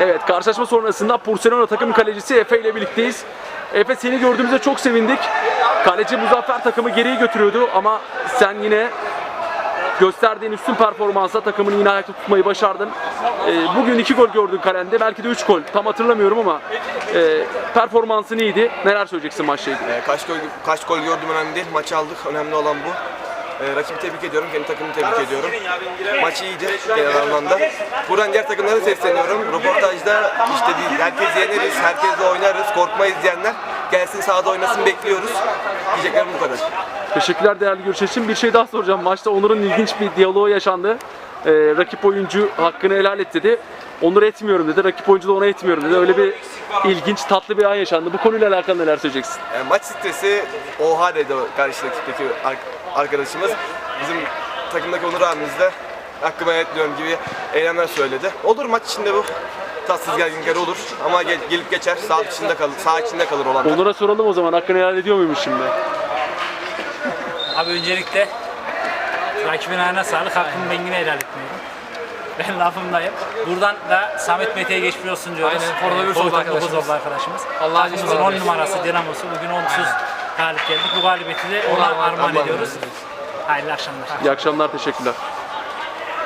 Evet karşılaşma sonrasında Porcelana takım kalecisi Efe ile birlikteyiz. Efe seni gördüğümüzde çok sevindik. Kaleci Muzaffer takımı geriye götürüyordu ama sen yine gösterdiğin üstün performansla takımını yine ayakta tutmayı başardın. Ee, bugün iki gol gördün kalende. Belki de üç gol. Tam hatırlamıyorum ama e, performansın iyiydi. Neler söyleyeceksin maçla ilgili? Ee, kaç gol kaç gol gördüm önemli değil. Maçı aldık. Önemli olan bu. Ee, rakibi tebrik ediyorum. Kendi takımımı tebrik ediyorum. Maç iyiydi genel anlamda. Buradan diğer takımlara sesleniyorum. Röportajda işte değil, herkes yeneriz, herkesle oynarız, korkmayız diyenler gelsin sahada oynasın bekliyoruz. Diyeceklerim bu kadar. Teşekkürler değerli görüş için. Bir şey daha soracağım. Maçta Onur'un ilginç bir diyaloğu yaşandı. Ee, rakip oyuncu hakkını helal et dedi. Onur etmiyorum dedi. Rakip oyuncu da ona etmiyorum dedi. Öyle bir ilginç tatlı bir an yaşandı. Bu konuyla alakalı neler söyleyeceksin? Ee, maç stresi oha dedi karşı rakipteki arkadaşımız. Bizim takımdaki Onur abimiz de hakkımı etmiyorum gibi eylemler söyledi. Olur maç içinde bu. Tatsız gerginlikler olur ama gel- gelip geçer. Sağ içinde kalır, sağ içinde kalır olanlar. Onur'a soralım o zaman. Hakkını helal ediyor muymuş şimdi? Abi öncelikle rakibin ayağına sağlık. Hakkımı ben yine helal etmiyorum. Ben lafımdayım. Buradan da Samet Mete'ye geçmiş olsun diyoruz. Aynen, oldu Covid-19 arkadaşımız. oldu arkadaşımız. Allah Takımımızın sağlık 10 versin. numarası Dinamosu. Bugün onsuz galip geldik. Bu galibiyeti de ona armağan- ediyoruz. Hayırlı akşamlar. İyi akşamlar. Teşekkürler.